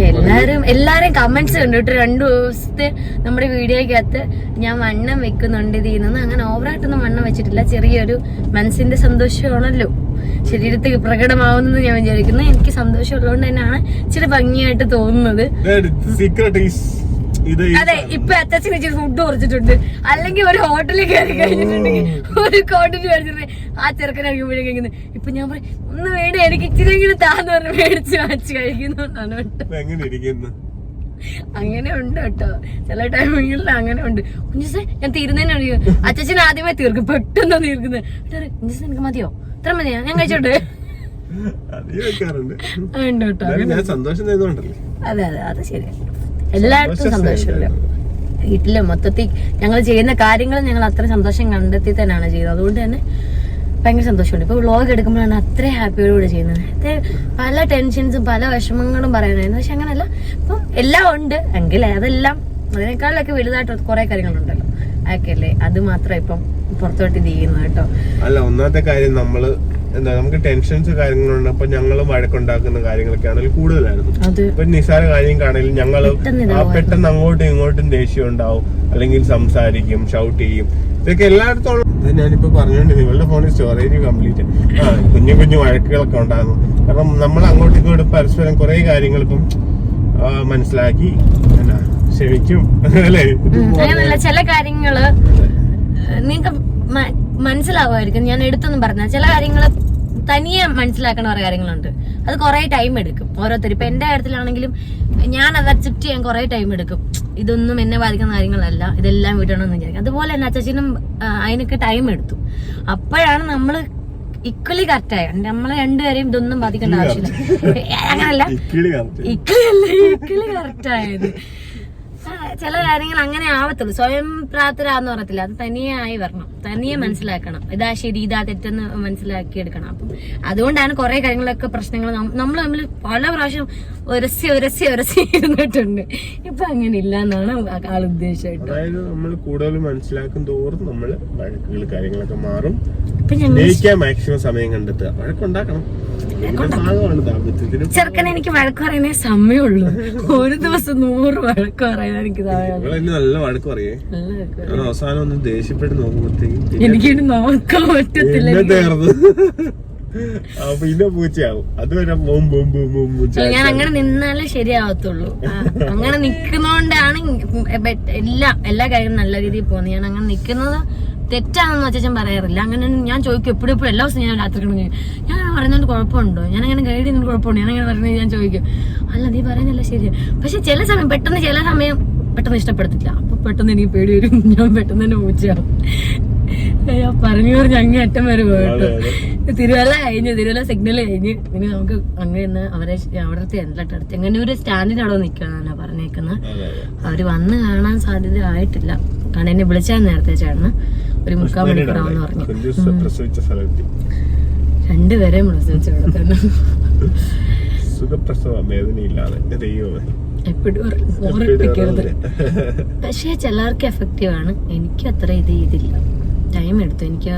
എല്ലാരും എല്ലാരും കമന്റ്സ് കണ്ടിട്ട് രണ്ടു ദിവസത്തെ നമ്മുടെ വീഡിയോക്കകത്ത് ഞാൻ വണ്ണം വെക്കുന്നുണ്ട് ഇതിന്ന് അങ്ങനെ ഓവറായിട്ടൊന്നും വണ്ണം വെച്ചിട്ടില്ല. ചെറിയൊരു മനസ്സിന്റെ സന്തോഷമാണല്ലോ. ശരീരത്തിൽ പ്രകടമാവുന്നെന്ന് ഞാൻ വിചാരിക്കുന്നു. എനിക്ക് സന്തോഷമുള്ളതുകൊണ്ട് തന്നെയാണ് ഇച്ചിരി ഭംഗിയായിട്ട് തോന്നുന്നത്. സീക്രട്ട് ഈസ് അതെ ഇപ്പൊ അച്ചാച്ചി വെച്ചിട്ട് ഫുഡ് കുറച്ചിട്ടുണ്ട്. അല്ലെങ്കിൽ ഒരു ഹോട്ടലിൽ കയറി കഴിഞ്ഞിട്ടുണ്ടെങ്കിൽ ഒരു കോട്ടിന് മേടിച്ചിട്ടുണ്ടെങ്കിൽ ആ ചെറുക്കനായിരിക്കുമ്പോഴേക്കും കഴിക്കുന്നത് ഇപ്പൊ ഞാൻ പറയും ഒന്ന് വേണ്ട എനിക്ക് ഇച്ചിരിയെങ്കിലും താന്ന് പറഞ്ഞ് മേടിച്ച് വാങ്ങിച്ച് കഴിക്കുന്നതാണ് കേട്ടോ. എങ്ങനെ ഇരിക്കുന്നു അങ്ങനെ ഉണ്ട് കേട്ടോ. ചില ടൈമിങ്ങളിൽ അങ്ങനെ ഉണ്ട്. കുഞ്ഞുസേ ഞാൻ തീരുന്നതിനാണ് അച്ഛൻ ആദ്യമേ തീർക്കും. പെട്ടെന്ന് തീർക്കുന്നത്. കുഞ്ഞുസേ എനിക്ക് മതിയോ? ഇത്ര മതിയോ? ഞാൻ കഴിച്ചോട്ടെ. അതെ അതെ അത് ശരിയാണ് എല്ലായിടത്തും സന്തോഷമല്ലോ വീട്ടിൽ മൊത്തത്തിൽ ഞങ്ങൾ ചെയ്യുന്ന കാര്യങ്ങൾ ഞങ്ങൾ അത്ര സന്തോഷം കണ്ടെത്തി തന്നെയാണ് ചെയ്യുന്നത്. അതുകൊണ്ട് തന്നെ ഭയങ്കര സന്തോഷമുണ്ട്. ഇപ്പൊ വ്ളോഗ് എടുക്കുമ്പോഴാണ് അത്ര ഹാപ്പിയോടുകൂടി ചെയ്യുന്നത്. പല ടെൻഷൻസും പല വിഷമങ്ങളും പറയാനായിരുന്നു. പക്ഷെ അങ്ങനല്ല. ഇപ്പം എല്ലാം ഉണ്ട് എങ്കിൽ അതെല്ലാം അതിനേക്കാളൊക്കെ വലുതായിട്ട് കുറെ കാര്യങ്ങളുണ്ടല്ലോ. അതൊക്കെ അല്ലേ അത് മാത്രം ഇപ്പം പുറത്തോട്ട് ഇത് ചെയ്യുന്നു കേട്ടോ. അല്ല ഒന്നാമത്തെ കാര്യം നമ്മൾ എന്താ നമുക്ക് ടെൻഷൻസ് കാര്യങ്ങളുണ്ട് അപ്പൊ ഞങ്ങളും വഴക്കുണ്ടാക്കുന്ന കാര്യങ്ങളൊക്കെ ആണെങ്കിൽ കൂടുതലായിരുന്നു. ഇപ്പൊ നിസാര കാര്യം കാണാനും ഞങ്ങൾ പെട്ടെന്ന് അങ്ങോട്ടും ഇങ്ങോട്ടും ദേഷ്യം ഉണ്ടാവും. അല്ലെങ്കിൽ സംസാരിക്കും ഷൗട്ട് ചെയ്യും. ഇതൊക്കെ എല്ലായിടത്തോളം ഞാനിപ്പോ പറഞ്ഞോണ്ട് നിങ്ങളുടെ ഫോണിൽ സ്റ്റോറേജ് കംപ്ലീറ്റ് ആ കുഞ്ഞു കുഞ്ഞു വഴക്കുകളൊക്കെ ഉണ്ടാകുന്നു. കാരണം നമ്മൾ അങ്ങോട്ടും ഇങ്ങോട്ടും പരസ്പരം കുറെ കാര്യങ്ങൾ ഇപ്പം മനസ്സിലാക്കി എന്നാ ക്ഷമിക്കും. (laughs) അല്ലേ? ചില കാര്യങ്ങൾ നിങ്ങൾക്ക് മനസ്സിലാവുമായിരിക്കും. ഞാൻ എടുത്തൊന്നും പറഞ്ഞ ചില കാര്യങ്ങൾ തനിയെ മനസ്സിലാക്കണ കുറെ കാര്യങ്ങളുണ്ട്. അത് കുറേ ടൈം എടുക്കും. ഓരോരുത്തർ ഇപ്പൊ എന്റെ കാര്യത്തിലാണെങ്കിലും ഞാൻ അത് അക്സെപ്റ്റ് ചെയ്യാൻ കുറേ ടൈം എടുക്കും. ഇതൊന്നും എന്നെ ബാധിക്കുന്ന കാര്യങ്ങളല്ല. ഇതെല്ലാം വിടണമെന്ന് വിചാരിക്കും. അതുപോലെ തന്നെ അച്ഛനും അതിനൊക്കെ ടൈം എടുത്തു. അപ്പോഴാണ് നമ്മൾ ഇക്വലി കറക്റ്റായ നമ്മളെ രണ്ടുപേരെയും ഇതൊന്നും ബാധിക്കേണ്ട ആവശ്യമില്ല. അങ്ങനല്ല. ഇക്വലി കറക്റ്റ് ആയത്. ചില കാര്യങ്ങൾ അങ്ങനെ ആവത്തുള്ളൂ. സ്വയം പ്രാപ്തരാന്ന് പറയത്തില്ല അത് തനിയെ ആയി വരണം. തനിയെ മനസ്സിലാക്കണം. ഇതാ ശരി ഇതാ തെറ്റെന്ന് മനസ്സിലാക്കി എടുക്കണം അപ്പം അതുകൊണ്ടാണ് കുറെ കാര്യങ്ങളൊക്കെ പ്രശ്നങ്ങൾ നമ്മൾ തമ്മിൽ പല പ്രാവശ്യം ഒരസി ഒരസി ഒരസി ഇരുന്നിട്ടുണ്ട്. ഇപ്പൊ അങ്ങനെ ഇല്ല എന്നാണ് ആൾ ഉദ്ദേശമായിട്ട് അതായത് നമ്മൾ കൂടുതൽ മനസ്സിലാക്കും തോറും നമ്മൾ വഴക്കുകൾ കാര്യങ്ങളൊക്കെ മാറും. മാക്സിമം സമയം കണ്ടെത്തുക. വഴക്കുണ്ടാക്കണം. ചെറുക്കൻ എനിക്ക് വഴക്ക് പറയാനേ സമയമുള്ളൂ. ഒരു ദിവസം നൂറ് വഴക്ക് പറയാൻ എനിക്ക് നല്ല വഴക്ക് പറയേ. അവസാനം ഒന്ന് ദേഷ്യപ്പെട്ട് നോക്കുമ്പോഴത്തേക്കും എനിക്കിനി നോക്കാൻ പറ്റത്തില്ല. പിന്നെ പൂച്ചയാവും. അതുവരെ ഞാൻ അങ്ങനെ നിന്നാലേ ശരിയാവത്തുള്ളൂ. അങ്ങനെ നിക്കുന്നോണ്ടാണ് എല്ലാ എല്ലാ കാര്യവും നല്ല രീതിയിൽ പോകുന്നത്. ഞാൻ അങ്ങനെ നിക്കുന്നത് തെറ്റാണെന്ന് അച്ഛൻ പറയാറില്ല. അങ്ങനെ ഞാൻ ചോദിക്കും എപ്പോഴും എപ്പോഴും എല്ലാ ദിവസവും ഞാൻ രാത്രി കിടന്നു ഞാൻ അങ്ങനെ പറയുന്നതുകൊണ്ട് കുഴപ്പമുണ്ടോ? ഞാൻ അങ്ങനെ ഗൈഡ് ചെയ്യുന്നതുകൊണ്ട് കുഴപ്പമുണ്ടോ? ഞാൻ അങ്ങനെ പറയുന്നത് ഞാൻ ചോദിക്കും. അല്ല നീ പറയുന്നില്ല ശരി പക്ഷെ ചില സമയം പെട്ടെന്ന് ചില സമയം പെട്ടെന്ന് ഇഷ്ടപ്പെടുത്തില്ല. അപ്പൊ പെട്ടെന്ന് എനിക്ക് പേടി വരും. ഞാൻ പെട്ടെന്ന് തന്നെ പൂച്ചയാവും ഞാൻ പറഞ്ഞു പറഞ്ഞ് അങ്ങേ അറ്റം വരെ പോയിട്ട്. തിരുവല്ല കഴിഞ്ഞു തിരുവല്ല സിഗ്നൽ കഴിഞ്ഞ്. ഇനി നമുക്ക് അങ്ങനെ നിന്ന് അവരെ അവിടുത്തെ എന്നിട്ട് അടുത്ത്. എങ്ങനെ ഒരു സ്റ്റാൻഡിന് അവിടെ നിൽക്കാന്നാ പറഞ്ഞേക്കുന്നത്. അവർ വന്ന് കാണാൻ സാധ്യത ആയിട്ടില്ല. കാരണം എന്നെ വിളിച്ചാൽ നേരത്തെ ചേട്ടന്. ഒരു മുക്കാൽ മണിക്കൂറാവെന്ന് പറഞ്ഞു. രണ്ടുപേരെയും പ്രസവിച്ചു ഇവിടെ തന്നെ. സുഖപ്രസവം വേദനയില്ലാതെ. ദൈവമേ. എപ്പോഴും ഓർപ്പിക്കരുത് (laughs) പക്ഷേ ചിലർക്ക് എഫക്റ്റീവ് ആണ്. എനിക്ക് അത്ര ഇത് ചെയ്തില്ല. ടൈം എടുത്തു. എനിക്ക്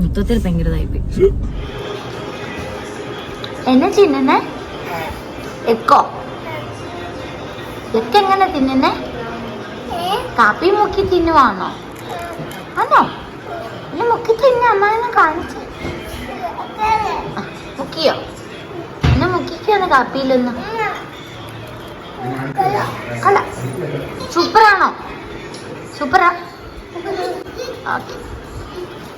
മൊത്തത്തിൽ ഭയങ്കര ഇതായിപ്പോയി എന്നാ തിന്നുന്നേ? എക്കോ? എക്ക എങ്ങനെ തിന്നുന്നേ? കാപ്പി മുക്കി തിന്നുവാണോ ആണോ എന്നെ മുക്കി തിന്ന അമ്മ കാണിച്ചു. മുക്കിയോ? എന്നെ മുക്കിക്കാണ് കാപ്പിയിലൊന്ന്. സൂപ്പറാണോ? സൂപ്പറാ? ഓക്കെ.